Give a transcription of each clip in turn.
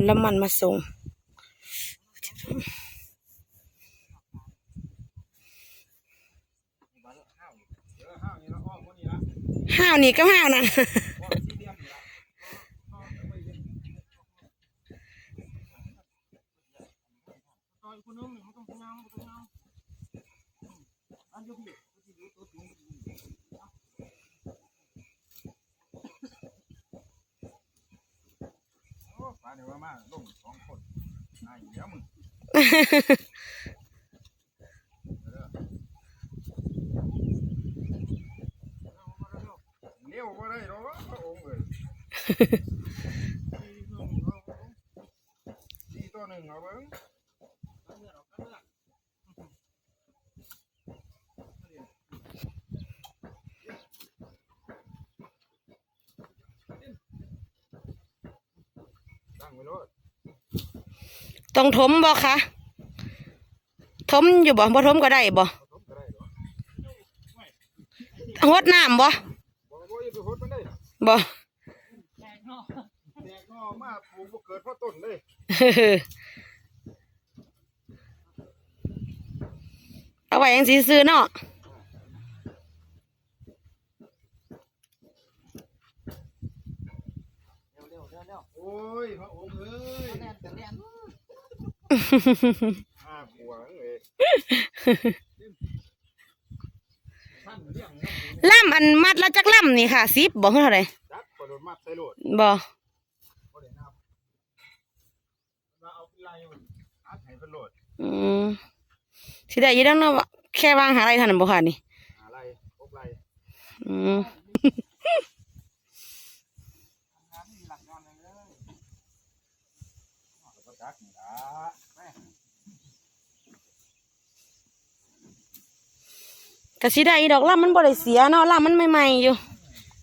คนละมันมาส่ง ห้าวนี่ก็ห้าวนะปลาเดียว ว่ามาลงสองคนนายเดี๋ยวมึงเลี้ยวก็ได้หรอกพระองค์เลยสี่ตัวหนึ่งเอาเบิ้ง ตั้งไว้รถต้องถมบ่คะถมอยู่บ่บ่ถมก็ได้บ่ผสมก็ได้หรอหดน้ำบ่บอกว่าอย่าไปหดมันได้บ่แดกงอมาปลูกบ่เกิดเพราะต้นเลยเอาไว้ยังสีซื้อเนาะ อ้ยพระองค์เอ้ยห้าบัวเลยท่านเลี้ยงน้ำล่ำอันมัดละจักล่ำนี่ค่ะสิบบ่เท่าไหร่จักกระโดดมัดใส่โหลดบ่บ่ได้นับมาเอาเป็นไรมันอัดให้เป็นโหลดอืมสิได้อยี่ดังเนาะว่าแค่วางหาอะไรเท่านั้นบ่ค่ะนี่หาไรพบไรอืม งานมีหลักงานเลยก็จักนี่ละแม่ ก็สิได้ดอกล่ำมันบ่ได้เสียเนาะล่ำมันใหม่ๆอยู่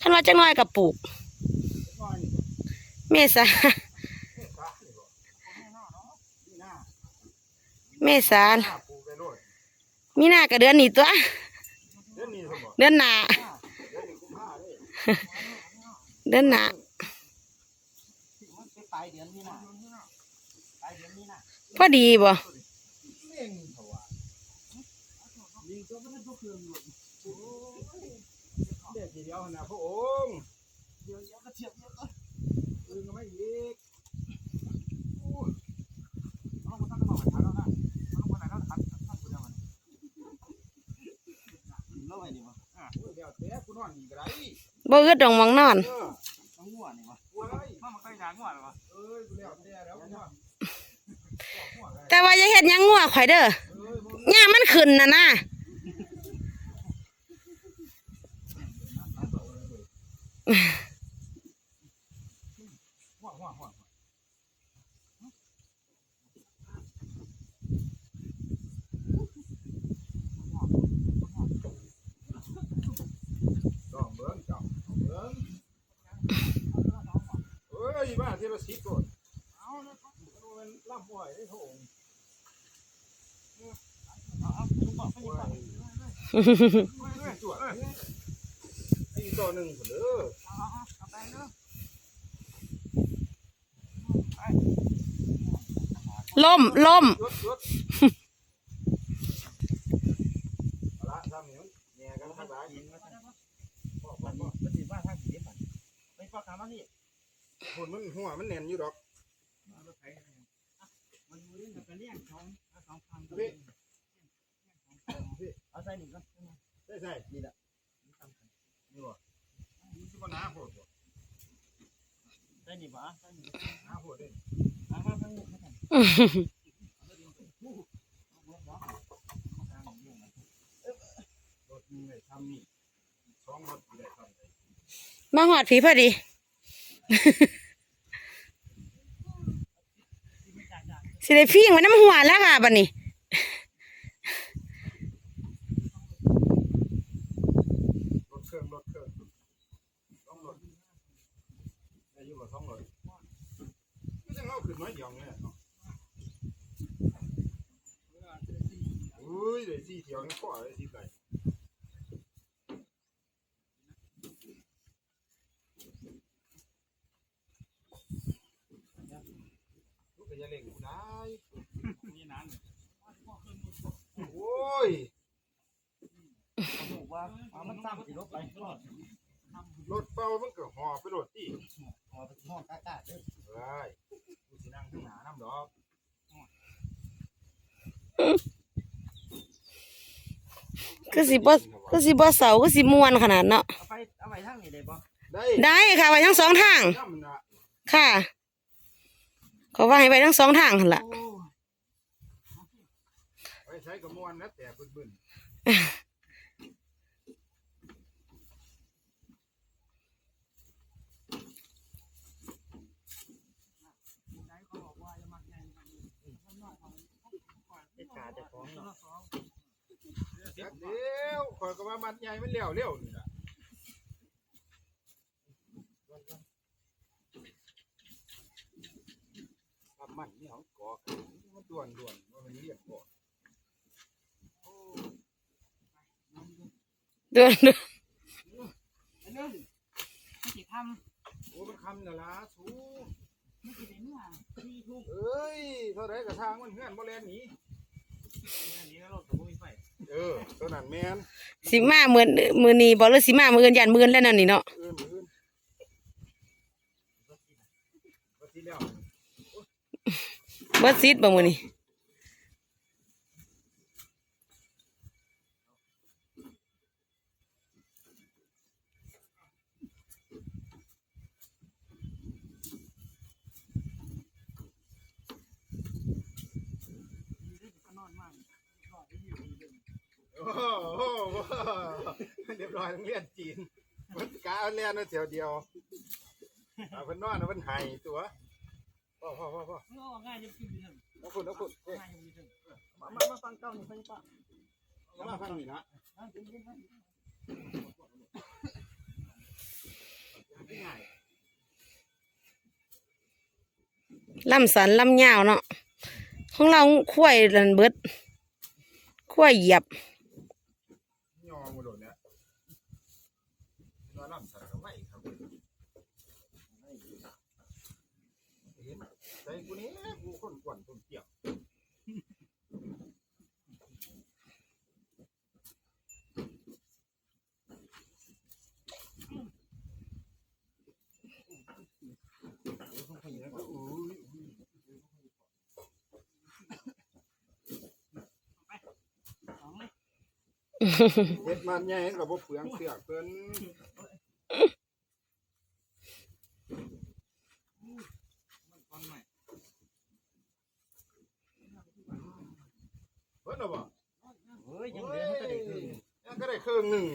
คันว่าจักหน่อยก็ปลูกเมษานี่ปลานี่บ่นี่หน้าเนาะนี่หน้าเมษาหน้ากได้โหลดมีนาก็เดือนนี้ตัว เดือนหน้าเดือนหน้าไปดีปะพอดีบ่ เม่งเถอะวะ ลิงตัวมันก็เครื่องหลุดโอ้ยเด็กทีเดียวนะพระองค์เดี๋ยวเดี๋ยวก็เทียบเยอะเลยอื่นก็ไม่อีกโอ้ยเอามาตั้งกันหน่อยทันแล้วนะเอามาไหนแล้วทันทันกูเดียวมันเล่าไงดีวะอะเดี๋ยวเตะกูนอนอีกไรบ่อึดดอกหมองนอนเออต้องง่วนี่วะโอ้ยมามาใกล้ยางง่วหรอวะเอ้ยกูเลี้ยวเตะแล้วง่วแต่ว่าอย่าเฮ็ดหยังงัวข่อยเด้อย่ามมันขึ้นน่ะนะ ง่วง่วง่วต้องเบิ้งจับเบิ้งเอ้ยบ้า ที่เราสิบก่อนเอาแล้วก็มันล่ำบ่อยไอ้โถงเอาเอาลุงบอกไม่ได้ไอ้ตัวหนึ่งเด้อเอาไปเด้อล่มล่มยศยศลมันสิว่าทางสีมันไม่ฟังคำว่านี่หุ่นมันหัวมันแน่นอยู่ดอกเอาใส่หนึ่งก็ใช่ใช่นี่แหละนี่บ่ นี่สิบ่น้าโพดบ่ใส่หนึ่งป่ะใส่หนึ่งน้าโพดเด้มามาทั้งหมดทั้งรถมีไว้ทำนี่สองรถได้ทำได้มาหอดผีพอดีสิได้พิงไว้น้ำหัวแล้วค่ะบัดนี้รถเครื่องรถเครื่อง ได้อยู่บ่สองรถก็จะเอาขึ้นน้อยเดียวเนี่ยเนาะอุ้ยได้สี่เที่ยวนี่ก็ได้สี่ไก่อย่าเล่งกูได้มีนั้นโอ้ยบอกว่าเอามันซ้ำสิรถไปรอดรถเป่ามันก็ห่อไปรถที่ หัวไปห้องกากาเด้อได้กูสินั่งข้างหน้าน้ำดอกคือสิบ่คือสิบ่เสาคือสิม่วนขนาดเนาะเอาไปเอาไปทางนี้ได้บ่ได้ได้ค่ะไว้ทั้งสองทาง น้ำน่ะค่ะขอว่าให้ไว้ทั้งสองทางหั่นล่ะ โอ้ ไปใช้กระมวลนะแต่บึ้นเด็ดขาดจะฟ้ องเนาะจักเดียวคอยก็ว่ามันใหญ่มันเลี้ยวเลี้ยวนี่ล่ะทำมันนี่เขาก่อกันมันด่วนด่วนมันเรียบก่อนเดือนอันนึงไม่สิทโอ้มันคำน่ะล่ะสูำไม่สิได้เมื่อเอ้ยเท่าไรกระทางมันเฮือนบ่แลนหนี เออตัวนั้นแม่นสิมามื้อมื้อนี้บ่หรือสิมามื้ออื่นยันมื้ออื่นแล้วนั่นนี่เนาะเอื้อนอื่นว่าที่แล้ว เบิดซิดบ่มื้อนี้ โอ้โห เรียบร้อยทั้งเรียนจีนมันกาเรียนมาเสียวเดียวเอาเพิ่นนอนเอาเพิ่นไห้ตัวพ่อพ่อพ่อพ่อมันออกง่ายจะขึ้นอยู่ถึงเอาคุณเอาคุณเอ้ยง่ายจะถึงมามามาฟังเก้านี่ฟังป้าเอามาฟังนี่นะลำสันลำยาวเนาะของเราควายนั่นเบิดควายเหยียบ ยอมาโดดเนี่ยนอนรับสารกับไม่ครับเห็นใจกูนี่กูคนกวนคนเกี่ยวอุ้ย เฮ็ดมันใหญ่กับบ่เปลืองเสือกเพิ่นเพิ่นเอาบ่เฮ้ยยังเหลือให้ก็ได้คืนยังก็ได้เครื่องหนึ่ง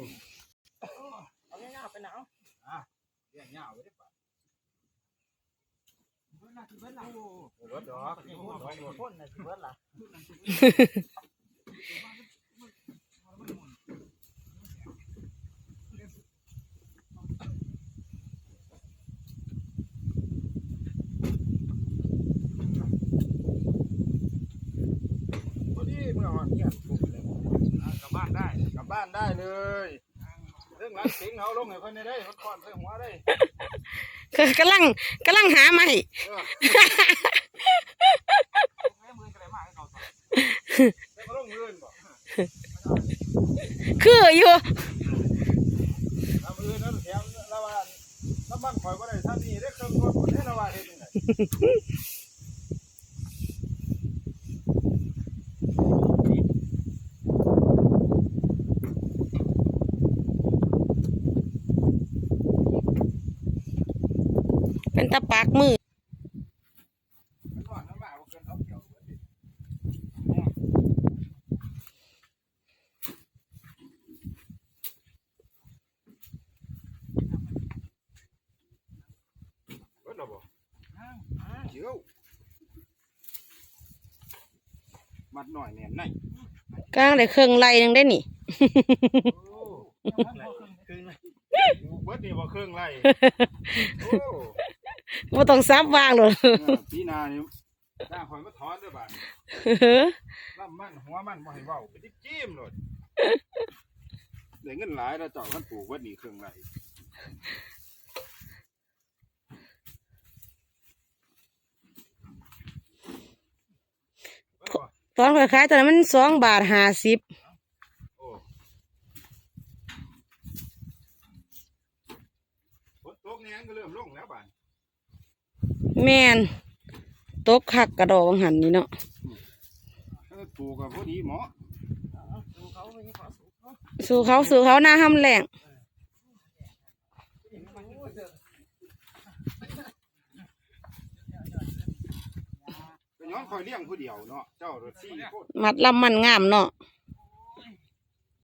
เอาง่ายๆไปหนาวเลี้ยงยาวไว้ได้ป่ะเบิดละสิเบิดละโอ้บ่เบิดดอกโหคนน่ะสิเบิดละ พอดีเมื่อวานเนี่ยถูกเลยกลับบ้านได้กลั บบ้านได้เลยเรื่องหลังสิงเขาลงให้เพิ่นได้ได้มันคอนใส่หัวได้คือกำลังกำลังหาใหม่เออแม่มือก็ได้มาให้เขาใส่แต่ก็ลงเงินบ่คืออยู่ทำเงินนั้นแถมละว่าน้ำมันข่อยบ่ได้ท่านี้ได้เครื่องรถบ่ได้ละว่าเฮ็ดจังไดเป็น ตะปากมือมันนอนน้ำบ่าวเกินเขาเกี่ยวเบิดดิเบิดแล้วบ่เจียวมัดหน่อยแหนมในกลางได้เครื่องไล่หนึงได้นี่คืนเลยเบิดนี่บ่เครื่องไรโอ้ บ่ต้องซับวางหรอกปีหนานี่หน้าข่อยมาถอนเด้อบาดลำมันหัวมันบ่ให้เว้าไปจิ้จิ้มโลดได้เงินหลายแล้วเจ้าคันปลูกเบิดนี่เครื่องไรตอนข่อยขายตอนนั้นมันสองบาทห้าสิบ โอ้ฝนตกแหงก็เริ่มลงแล้วบาน แม่น ตกคักกระดอกบังหันนี่เนาะเออปลูกกับพอดีเหมาะดูเขาไปนี่ขอสูงเขาสู่เขาสู่เขาหน้าห้ำแหลงก็ย้อนคอยเลี้ยงผู้เดียวเนาะเจ้ารถซี่โคตรมัดลำมันงามเนาะเ